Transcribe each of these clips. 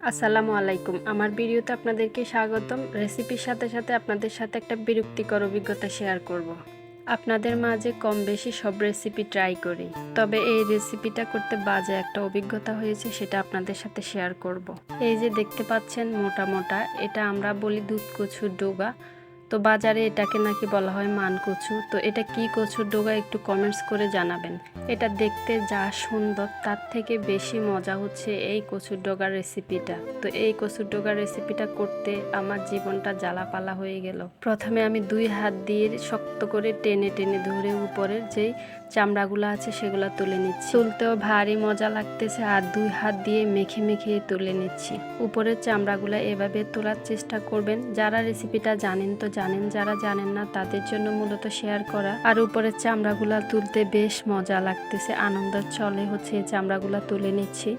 আসসালামু আলাইকুম আমার ভিডিওতে আপনাদেরকে স্বাগতম রেসিপির সাথে সাথে আপনাদের সাথে একটা বিরক্তিকর অভিজ্ঞতা শেয়ার করব। আপনাদের মাঝে কম বেশি সব রেসিপি ট্রাই করি তবে এই রেসিপিটা করতে বাজে একটা অভিজ্ঞতা হয়েছে, সেটা আপনাদের সাথে শেয়ার করব। এই যে দেখতে পাচ্ছেন মোটা মোটা, এটা আমরা বলি দুধ কচুর ডোগা তো বাজারে এটাকে নাকি বলা হয় মান কচু তো এটা কি কচুর ডোগা একটু কমেন্টস করে জানাবেন। এটা দেখতে যা সুন্দর, তার থেকে বেশি মজা হচ্ছে এই কচুর ডোগার রেসিপিটা তো এই কচুর ডোগার রেসিপিটা করতে আমার জীবনটা জ্বালাপালা হয়ে গেল। প্রথমে আমি দুই হাত দিয়ে শক্ত করে টেনে টেনে ধরে উপরের যেই চামড়াগুলো আছে সেগুলো তুলে নিচ্ছি। তুলতেও ভারী মজা লাগতেছে আর দুই হাত দিয়ে মেখে মেখে তুলে নিচ্ছি। উপরের চামড়াগুলো এভাবে তোলার চেষ্টা করবেন। যারা রেসিপিটা জানেন তো জানেন, যারা জানেন না, তাদের জন্য মূলত শেয়ার করা। আর উপরের চামড়াগুলা তুলতে বেশ মজা লাগতেছে আনন্দের চলে হচ্ছে চামড়াগুলা তুলে নিচ্ছি।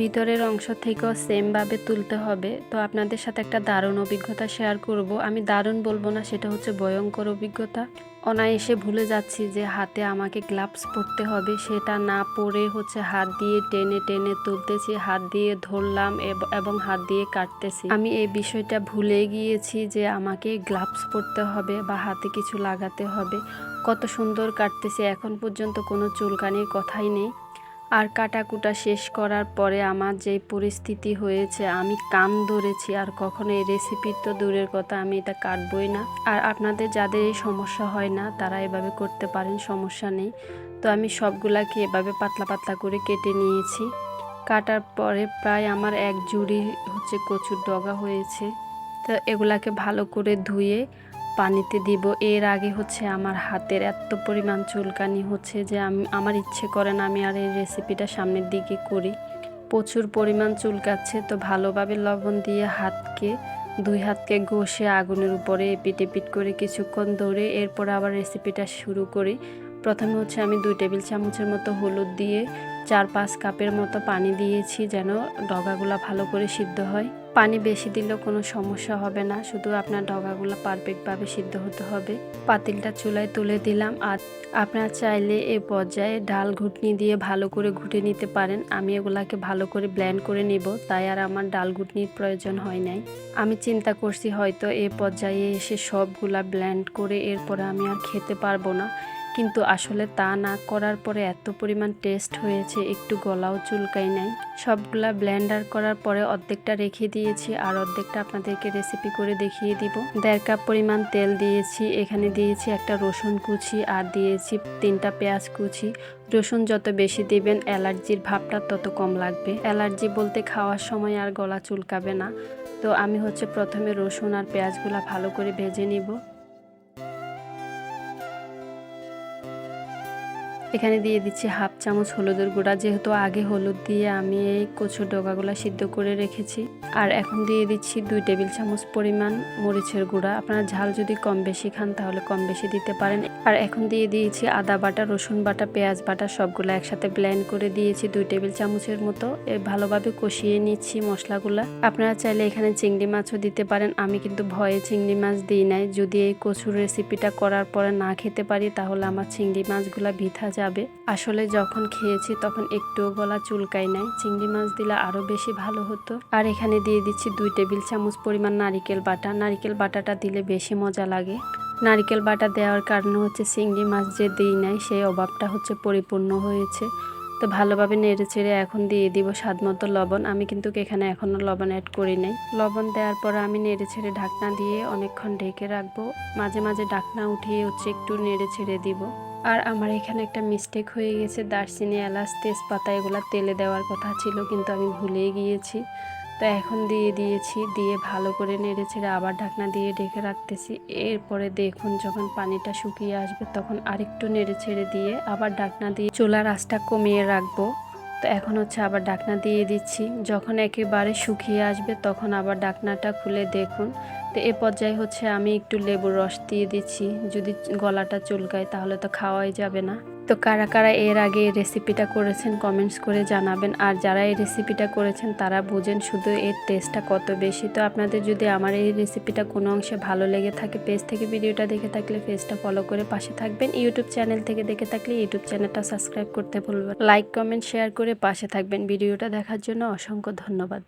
ভিতরের অংশ থেকেও সেমভাবে তুলতে হবে। তো আপনাদের সাথে একটা দারুণ অভিজ্ঞতা শেয়ার করব। আমি দারুণ বলব না, সেটা হচ্ছে ভয়ঙ্কর অভিজ্ঞতা। অনায়াসে ভুলে যাচ্ছি যে হাতে আমাকে গ্লাভস পরতে হবে। সেটা না পরে হচ্ছে হাত দিয়ে টেনে টেনে তুলতেছি, হাত দিয়ে ধরলাম এবং হাত দিয়ে কাটতেছি। আমি এই বিষয়টা ভুলে গিয়েছি যে আমাকে গ্লাভস পরতে হবে বা হাতে কিছু লাগাতে হবে। কত সুন্দর কাটতেছি, এখন পর্যন্ত কোনো চুলকানির কথাই নেই। আর কাটাকুটা শেষ করার পরে আমার যে পরিস্থিতি হয়েছে, আমি কান ধরেছি আর কখনো এই রেসিপির তো দূরের কথা, আমি এটা কাটবই না। আর আপনাদের যাদের এই সমস্যা হয় না, তারা এভাবে করতে পারেন, সমস্যা নেই। তো আমি সবগুলাকে এভাবে পাতলা পাতলা করে কেটে নিয়েছি। কাটার পরে প্রায় আমার এক জুড়ি হচ্ছে কচুর ডগা হয়েছে। তো এগুলাকে ভালো করে ধুয়ে পানিতে দিব। এর আগে হচ্ছে আমার হাতের এত পরিমাণ চুলকানি হচ্ছে যে আমি, আমার ইচ্ছে করে না আমি আর এই রেসিপিটা সামনের দিকে করি। প্রচুর পরিমাণ চুলকাচ্ছে, তো ভালোভাবে লবণ দিয়ে হাতকে, দুই হাতকে ঘষে আগুনের উপরে এপিট এপিট করে কিছুক্ষণ ধরে এরপর আবার রেসিপিটা শুরু করি। প্রথমে হচ্ছে আমি দুই টেবিল চামচের মতো হলুদ দিয়ে চার পাঁচ কাপের মতো পানি দিয়েছি যেন ডগাগুলা ভালো করে সিদ্ধ হয়। পানি বেশি দিলেও কোনো সমস্যা হবে না, শুধু আপনার ডগাগুলো পারফেক্টভাবে সিদ্ধ হতে হবে। পাতিলটা চুলায় তুলে দিলাম আর আপনার চাইলে এ পর্যায়ে ডাল ঘুটনি দিয়ে ভালো করে ঘুটে নিতে পারেন। আমি এগুলাকে ভালো করে ব্ল্যান্ড করে নিব, তাই আর আমার ডাল ঘুটনির প্রয়োজন হয় নাই। আমি চিন্তা করছি হয়তো এ পর্যায়ে এসে সবগুলা ব্ল্যান্ড করে এরপরে আমি আর খেতে পারব না। কিন্তু আসলে তা না করার পরে এত পরিমাণ টেস্ট হয়েছে, একটু গলাও চুলকাই নাই। সবগুলা ব্লেন্ডার করার পরে অর্ধেকটা রেখে দিয়েছি আর অর্ধেকটা আপনাদেরকে রেসিপি করে দেখিয়ে দিব। দেড় কাপ পরিমাণ তেল দিয়েছি, এখানে দিয়েছি একটা রসুন কুচি আর দিয়েছি তিনটা পেঁয়াজ কুচি। রসুন যত বেশি দিবেন, অ্যালার্জির ভাবটা তত কম লাগবে। অ্যালার্জি বলতে খাওয়ার সময় আর গলা চুলকাবে না। তো আমি হচ্ছে প্রথমে রসুন আর পেঁয়াজগুলা ভালো করে ভেজে নিব। এখানে দিয়ে দিচ্ছি হাফ চামচ হলুদের গুঁড়া, যেহেতু আগে হলুদ দিয়ে আমি এই কচুর ডগাগুলো সিদ্ধ করে রেখেছি। আর এখন দিয়ে দিচ্ছি দুই টেবিল চামচ পরিমাণ মরিচের গুঁড়া। আপনারা ঝাল যদি কম বেশি খান, তাহলে কম বেশি দিতে পারেন। আর এখন দিয়ে দিয়েছি আদা বাটা, রসুন বাটা, পেঁয়াজ বাটা, সবগুলো একসাথে ব্লেন্ড করে দিয়েছি দুই টেবিল চামচের মতো। ভালোভাবে কষিয়ে নিচ্ছি মশলাগুলো। আপনারা চাইলে এখানে চিংড়ি মাছও দিতে পারেন। আমি কিন্তু ভয়ে চিংড়ি মাছ দিই নাই। যদি এই কচুর রেসিপিটা করার পরে না খেতে পারি, তাহলে আমার চিংড়ি মাছগুলো ভিথা যাবে। আসলে যখন খেয়েছি তখন একটুও গলা চুলকাই নাই। চিংড়ি মাছ দিলে আরও বেশি ভালো হতো। আর এখানে দিয়ে দিচ্ছি দুই টেবিল চামচ পরিমাণ নারিকেল বাটা। নারিকেল বাটাটা দিলে বেশি মজা লাগে। নারিকেল বাটা দেওয়ার কারণে হচ্ছে চিংড়ি মাছ যে দিই নাই, সেই অভাবটা হচ্ছে পরিপূর্ণ হয়েছে। তো ভালোভাবে নেড়ে চেড়ে এখন দিয়ে দিব স্বাদ মতো লবণ। আমি কিন্তু এখানে এখনও লবণ অ্যাড করি নাই। লবণ দেওয়ার পর আমি নেড়ে ছেড়ে ঢাকনা দিয়ে অনেকক্ষণ ঢেকে রাখব। মাঝে মাঝে ঢাকনা উঠিয়ে হচ্ছে একটু নেড়ে ছেড়ে দিব। আর আমার এখানে একটা মিস্টেক হয়ে গেছে। দারচিনি, এলাচ, তেজপাতা এগুলো তেলে দেওয়ার কথা ছিল কিন্তু আমি ভুলে গিয়েছি। তো এখন দিয়ে দিয়েছি, দিয়ে ভালো করে নেড়ে ছেড়ে আবার ঢাকনা দিয়ে ঢেকে রাখতেছি। এরপরে দেখুন যখন পানিটা শুকিয়ে আসবে তখন আরেকটু নেড়ে ছেড়ে দিয়ে আবার ঢাকনা দিয়ে চুলার আঁচটা কমিয়ে রাখব। তো এখন হচ্ছে আবার ডাকনা দিয়ে দিচ্ছি। যখন একেবারে শুকিয়ে আসবে তখন আবার ডাকনাটা খুলে দেখুন। তো এ পর্যায়ে হচ্ছে আমি একটু লেবুর রস দিয়ে দিচ্ছি। যদি গলাটা চুলকায় তাহলে তো খাওয়াই যাবে না। তো কারা কারা এর আগে এই রেসিপিটা করেছেন কমেন্টস করে জানাবেন। আর যারা এই রেসিপিটা করেছেন, তারা বুঝেন শুধু এর টেস্টটা কত বেশি। তো আপনাদের যদি আমার এই রেসিপিটা কোনো অংশে ভালো লেগে থাকে পেজ থেকে ভিডিওটা দেখে থাকলে পেজটা ফলো করে পাশে থাকবেন। ইউটিউব চ্যানেল থেকে দেখে থাকলে ইউটিউব চ্যানেলটা সাবস্ক্রাইব করতে ভুলবেন লাইক কমেন্ট শেয়ার করে পাশে থাকবেন। ভিডিওটা দেখার জন্য অসংখ্য ধন্যবাদ।